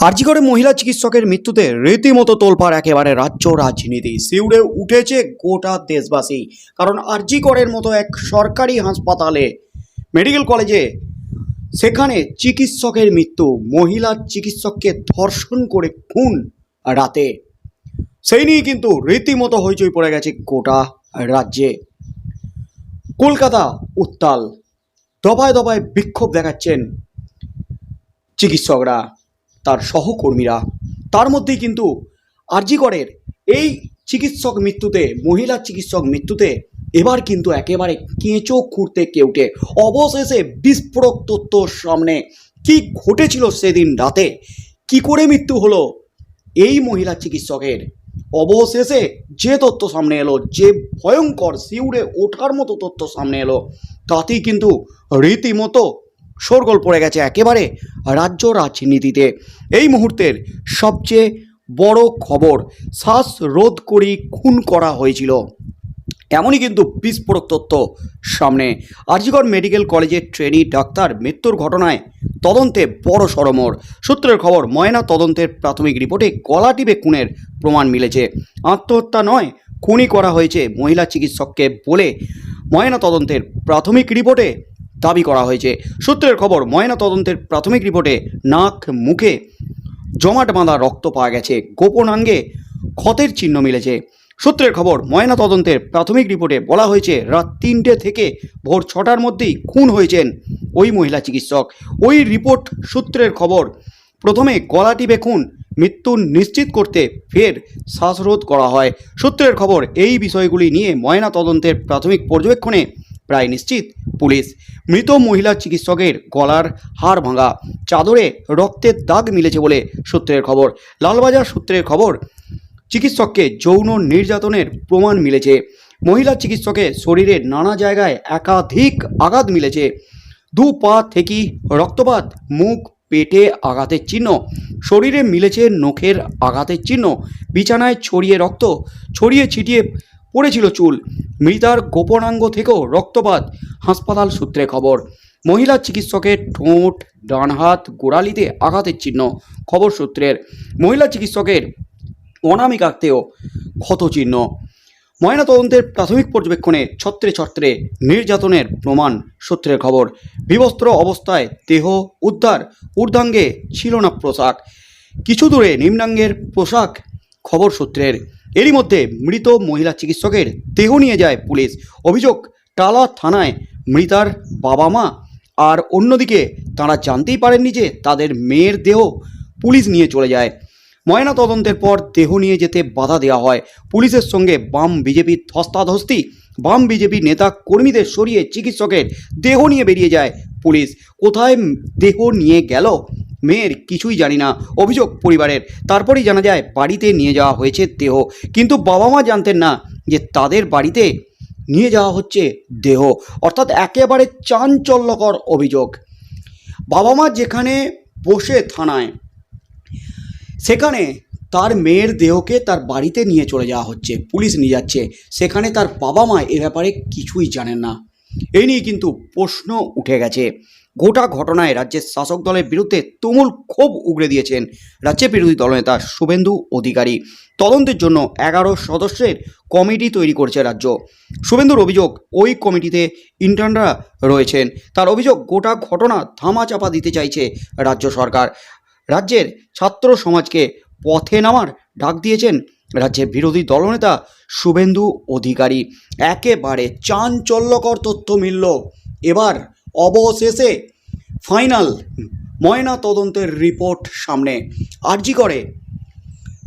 আরজিকরে মহিলা চিকিৎসকের মৃত্যুতে রীতিমতো তোলপাড় একেবারে রাজ্য রাজনীতি। শিউরে উঠেছে গোটা দেশবাসী, কারণ আরজিকরের মতো এক সরকারি হাসপাতালে, মেডিকেল কলেজে সেখানে চিকিৎসকের মৃত্যু, মহিলা চিকিৎসককে ধর্ষণ করে খুন রাতে। সেই নিয়ে কিন্তু রীতিমতো হইচই পড়ে গেছে গোটা রাজ্যে। কলকাতা উত্তাল, দফায় দফায় বিক্ষোভ দেখাচ্ছেন চিকিৎসকরা। তার সহকর্মীরা। তার মধ্যেই কিন্তু আরজিকরের এই চিকিৎসক মৃত্যুতে, মহিলা চিকিৎসক মৃত্যুতে এবার কিন্তু একেবারে কেঁচো খুঁড়তে কেউটে। অবশেষে বিস্ফোরক তথ্য সামনে। কি ঘটেছিল সেদিন রাতে? কি করে মৃত্যু হলো এই মহিলা চিকিৎসকের? অবশেষে যে তথ্য সামনে এলো, যে ভয়ঙ্কর শিউরে ওঠার মতো তথ্য সামনে এলো, তাতেই কিন্তু রীতিমতো শোরগোল পড়ে গেছে একেবারে রাজ্য রাজনীতিতে। এই মুহূর্তের সবচেয়ে বড় খবর, শ্বাস রোধ করি খুন করা হয়েছিল। এমনই কিন্তু বিস্ফোরক তথ্য সামনে। আরজিগড় মেডিকেল কলেজের ট্রেনি ডাক্তার মৃত্যুর ঘটনায় তদন্তে বড় সরমর সূত্রের খবর, ময়না তদন্তের প্রাথমিক রিপোর্টে গলা টিপে খুনের প্রমাণ মিলেছে। আত্মহত্যা নয়, খুনই করা হয়েছে মহিলা চিকিৎসককে বলে। ময়না তদন্তের প্রাথমিক রিপোর্টে দাবি করা হয়েছে। সূত্রের খবর ময়না তদন্তের প্রাথমিক রিপোর্টে নাক, মুখে জমাট বাঁধা রক্ত পাওয়া গেছে। গোপনাঙ্গে ক্ষতের চিহ্ন মিলেছে। সূত্রের খবর ময়না তদন্তের প্রাথমিক রিপোর্টে বলা হয়েছে, রাত তিনটে থেকে ভোর ছটার মধ্যেই খুন হয়েছেন ওই মহিলা চিকিৎসক। ওই রিপোর্ট, সূত্রের খবর, প্রথমে গলা টিপে খুন মৃত্যু নিশ্চিত করতে ফের শ্বাসরোধ করা হয়। সূত্রের খবর, এই বিষয়গুলি নিয়ে ময়না তদন্তের প্রাথমিক পর্যবেক্ষণে প্রায় নিশ্চিত পুলিশ। মৃত মহিলা চিকিৎসকের গলার হাড় ভাঙা, চাদরে রক্তের দাগ মিলেছে বলে সূত্রের খবর। লালবাজার সূত্রের খবর, চিকিৎসককে যৌন নির্যাতনের প্রমাণ মিলেছে। মহিলা চিকিৎসকের শরীরে নানা জায়গায় একাধিক আঘাত মিলেছে। দু পা থেকেই রক্তপাত, মুখ, পেটে আঘাতের চিহ্ন, শরীরে মিলেছে নখের আঘাতের চিহ্ন, বিছানায় ছড়িয়ে রক্ত, ছড়িয়ে ছিটিয়ে পড়েছিল চুল। মৃতার গোপনাঙ্গ থেকেও রক্তপাত, হাসপাতাল সূত্রে খবর। মহিলা চিকিৎসকের ঠোঁট, ডান হাত, গোড়ালিতে আঘাতের চিহ্ন, খবর সূত্রের। মহিলা চিকিৎসকের অনামিকাতেও ক্ষতচিহ্ন। ময়নাতদন্তের প্রাথমিক পর্যবেক্ষণে ছত্রে ছত্রে নির্যাতনের প্রমাণ সূত্রের খবর। বিবস্ত্র অবস্থায় দেহ উদ্ধার ঊর্ধ্বাঙ্গে ছিল না পোশাক। কিছু দূরে নিম্নাঙ্গের পোশাক খবর সূত্রের। এরই মধ্যে মৃত মহিলা চিকিৎসকের দেহ নিয়ে যায় পুলিশ। অভিযোগ, টালা থানায় মৃতার বাবা মা আর অন্যদিকে তারা জানতেই পারেননি যে তাদের মেয়ের দেহ পুলিশ নিয়ে চলে যায়। ময়না তদন্তের পর দেহ নিয়ে যেতে বাধা দেওয়া হয়। পুলিশের সঙ্গে বাম বিজেপির ধস্তাধস্তি বাম বিজেপি নেতা কর্মীদের সরিয়ে চিকিৎসকের দেহ নিয়ে বেরিয়ে যায় পুলিশ। কোথায় দেহ নিয়ে গেল? মেয়ের কিছুই জানি না। অভিযোগ পরিবারের। তারপরেই জানা যায়, বাড়িতে নিয়ে যাওয়া হয়েছে দেহ। কিন্তু বাবা মা জানতেন না যে তাদের বাড়িতে নিয়ে যাওয়া হচ্ছে দেহ। অর্থাৎ একেবারে চাঞ্চল্যকর অভিযোগ। বাবা মা যেখানে বসে থানায়, সেখানে তার মেয়ের দেহকে তার বাড়িতে নিয়ে চলে যাওয়া হচ্ছে, পুলিশ নিয়ে যাচ্ছে। সেখানে তার বাবা মা এ ব্যাপারে কিছুই জানেন না। এই নিয়ে কিন্তু প্রশ্ন উঠে গেছে। গোটা ঘটনায় রাজ্যের শাসক দলের বিরুদ্ধে তুমুল ক্ষোভ উগড়ে দিয়েছেন রাজ্যের বিরোধী দলনেতা শুভেন্দু অধিকারী। তদন্তের জন্য এগারো সদস্যের কমিটি তৈরি করছে রাজ্য। শুভেন্দুর অভিযোগ, ওই কমিটিতে ইন্টার্নরা রয়েছেন। তার অভিযোগ, গোটা ঘটনা ধামাচাপা দিতে চাইছে রাজ্য সরকার। রাজ্যের ছাত্র সমাজকে পথে নামার ডাক দিয়েছেন রাজ্যের বিরোধী দলনেতা শুভেন্দু অধিকারী। একেবারে চাঞ্চল্যকর তথ্য মিলল। এবার অবশেষে ফাইনাল ময়না তদন্তের রিপোর্ট সামনে। আর্জি করে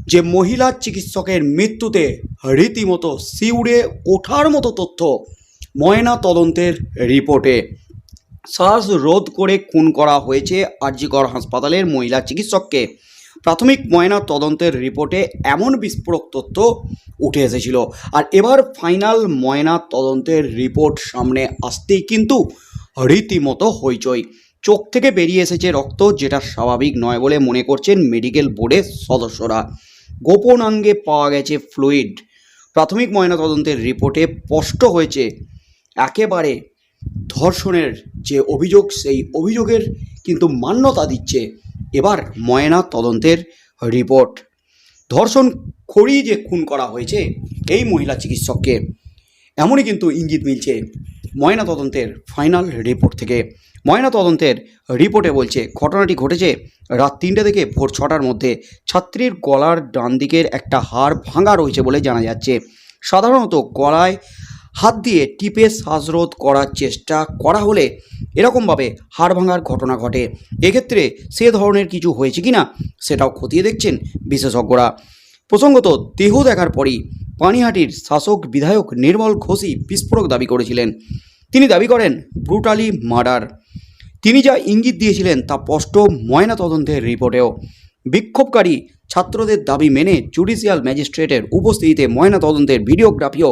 যে মহিলা চিকিৎসকের মৃত্যুতে রীতিমতো শিউরে ওঠার মতো তথ্য ময়না তদন্তের রিপোর্টে। শ্বাস রোধ করে খুন করা হয়েছে আরজিকর হাসপাতালের মহিলা চিকিৎসককে। প্রাথমিক ময়না তদন্তের রিপোর্টে এমন বিস্ফোরক তথ্য উঠে এসেছিল। আর এবার ফাইনাল ময়না তদন্তের রিপোর্ট সামনে আসতেই কিন্তু রীতিমতো হইচই। চোখ থেকে বেরিয়ে এসেছে রক্ত, যেটা স্বাভাবিক নয় বলে মনে করছেন মেডিকেল বোর্ডের সদস্যরা। গোপনাঙ্গে পাওয়া গেছে ফ্লুইড। প্রাথমিক ময়নাতদন্তের রিপোর্টে স্পষ্ট হয়েছে, একেবারে ধর্ষণের যে অভিযোগ, সেই অভিযোগের কিন্তু মান্যতা দিচ্ছে এবার ময়না তদন্তের রিপোর্ট। ধর্ষণ করেই যে খুন করা হয়েছে, এই মহিলা চিকিৎসককে। এমনই কিন্তু ইঙ্গিত মিলছে ময়না তদন্তের ফাইনাল রিপোর্ট থেকে। ময়না তদন্তের রিপোর্টে বলছে, ঘটনাটি ঘটেছে রাত তিনটে থেকে ভোর ছটার মধ্যে। ছাত্রীর গলার ডান দিকের একটা হাড় ভাঙা রয়েছে বলে জানা যাচ্ছে। সাধারণত গলায় হাত দিয়ে টিপে শ্বাসরোধ করার চেষ্টা করা হলে এরকমভাবে হাড় ভাঙার ঘটনা ঘটে। এক্ষেত্রে সে ধরনের কিছু হয়েছে কি না সেটাও খতিয়ে দেখছেন বিশেষজ্ঞরা। প্রসঙ্গত, দেহ দেখার পরই পানিহাটির শাসক বিধায়ক নির্মল ঘোষই বিস্ফোরক দাবি করেছিলেন। তিনি দাবি করেন, ব্রুটালি মার্ডার। তিনি যা ইঙ্গিত দিয়েছিলেন তা স্পষ্ট ময়না তদন্তের রিপোর্টেও। বিক্ষোভকারী ছাত্রদের দাবি মেনে জুডিশিয়াল ম্যাজিস্ট্রেটের উপস্থিতিতে ময়না তদন্তের ভিডিওগ্রাফিও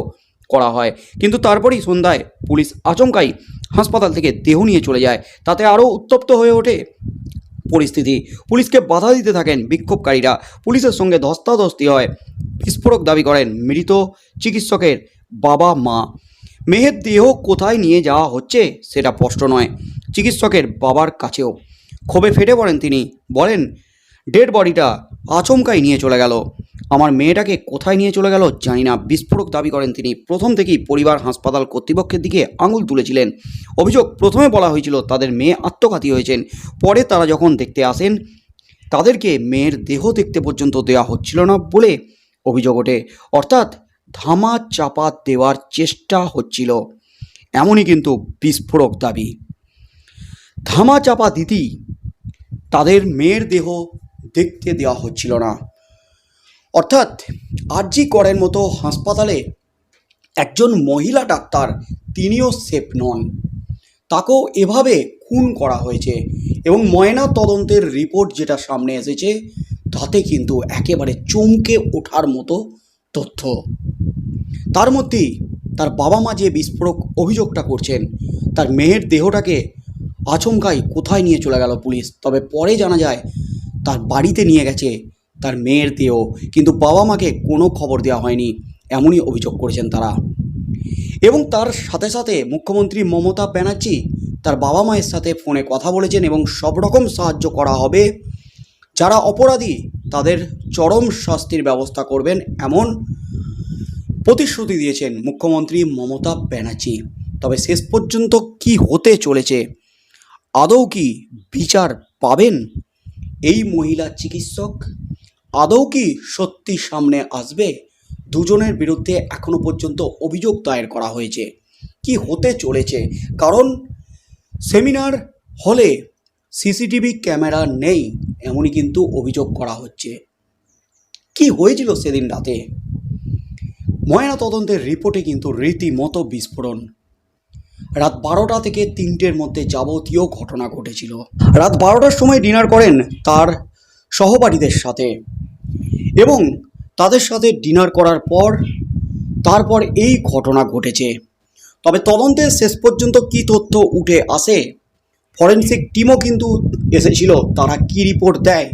করা হয়। কিন্তু তারপরেই সন্ধ্যায় পুলিশ আচমকাই হাসপাতাল থেকে দেহ নিয়ে চলে যায়। তাতে আরও উত্তপ্ত হয়ে ওঠে পরিস্থিতি। পুলিশকে বাধা দিতে থাকেন বিক্ষোভকারীরা। পুলিশের সঙ্গে ধস্তাধস্তি হয়। বিস্ফোরক দাবি করেন মৃত চিকিৎসকের বাবা, মা। মেহের দেহ কোথায় নিয়ে যাওয়া হচ্ছে সেটা স্পষ্ট নয়। চিকিৎসকের বাবার কাছেও ক্ষোভে ফেটে পড়েন তিনি। বলেন, ডেড বডিটা আচমকাই নিয়ে চলে গেল। আমার মেয়েটাকে কোথায় নিয়ে চলে গেল জানি না। বিস্ফোরক দাবি করেন তিনি। প্রথম থেকেই পরিবার হাসপাতাল কর্তৃপক্ষের দিকে আঙুল তুলেছিলেন। অভিযোগ প্রথমে বলা হয়েছিল, তাদের মেয়ে আত্মঘাতী হয়েছেন। পরে তারা যখন দেখতে আসেন, তাদেরকে মেয়ের দেহ দেখতে পর্যন্ত দেওয়া হচ্ছিল না বলে অভিযোগ ওঠে। অর্থাৎ ধামা চাপা দেওয়ার চেষ্টা হচ্ছিল। এমনই কিন্তু বিস্ফোরক দাবি। ধামা চাপা দিতেই তাদের মেয়ের দেহ দেখতে দেওয়া হচ্ছিল না। অর্থাৎ আরজি করের মতো হাসপাতালে একজন মহিলা ডাক্তার, তিনিও সেফ নন। তাকেও এভাবে খুন করা হয়েছে এবং ময়না তদন্তের রিপোর্ট যেটা সামনে এসেছে, তাতে কিন্তু একেবারে চমকে ওঠার মতো তথ্য। তার মধ্যেই তার বাবা মা যে বিস্ফোরক অভিযোগটা করছেন, তার মেয়ের দেহটাকে আচমকাই কোথায় নিয়ে চলে গেল পুলিশ? তবে পরে জানা যায় তার বাড়িতে নিয়ে গেছে তার মেয়ের দেহ। কিন্তু বাবা মাকে কোনো খবর দেওয়া হয়নি, এমনই অভিযোগ করেছেন তারা। এবং তার সাথে সাথে মুখ্যমন্ত্রী মমতা ব্যানার্জি তার বাবা মায়ের সাথে ফোনে কথা বলেছেন এবং সব রকম সাহায্য করা হবে। যারা অপরাধী, তাদের চরম শাস্তির ব্যবস্থা করবেন এমন প্রতিশ্রুতি দিয়েছেন মুখ্যমন্ত্রী মমতা ব্যানার্জি। তবে শেষ পর্যন্ত কি হতে চলেছে, আদৌ কি বিচার পাবেন? এই মহিলা চিকিৎসক? আদৌ কি সত্যি সামনে আসবে? দুজনের বিরুদ্ধে এখনও পর্যন্ত অভিযোগ দায়ের করা হয়েছে। কি হতে চলেছে? কারণ সেমিনার হলে সিসিটিভি ক্যামেরা নেই, এমনই কিন্তু অভিযোগ করা হচ্ছে। কি হয়েছিল সেদিন রাতে? ময়না তদন্তের রিপোর্টে কিন্তু রীতিমতো বিস্ফোরণ। রাত বারোটা থেকে তিনটের মধ্যে যাবতীয় ঘটনা ঘটেছিল। রাত বারোটার সময় ডিনার করেন তার সহপাঠীদের সাথে এবং তাদের সাথে ডিনার করার পর তারপর এই ঘটনা ঘটেছে। তবে তদন্তের শেষ পর্যন্ত কি তথ্য উঠে আসে? ফরেন্সিক টিমও কিন্তু এসেছিল, তারা কি রিপোর্ট দেয়?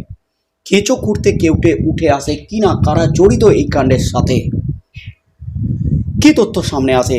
কেঁচো খুঁড়তে কেউটে উঠে আসে কি না কারা জড়িত এই কাণ্ডের সাথে? কি তথ্য সামনে আসে?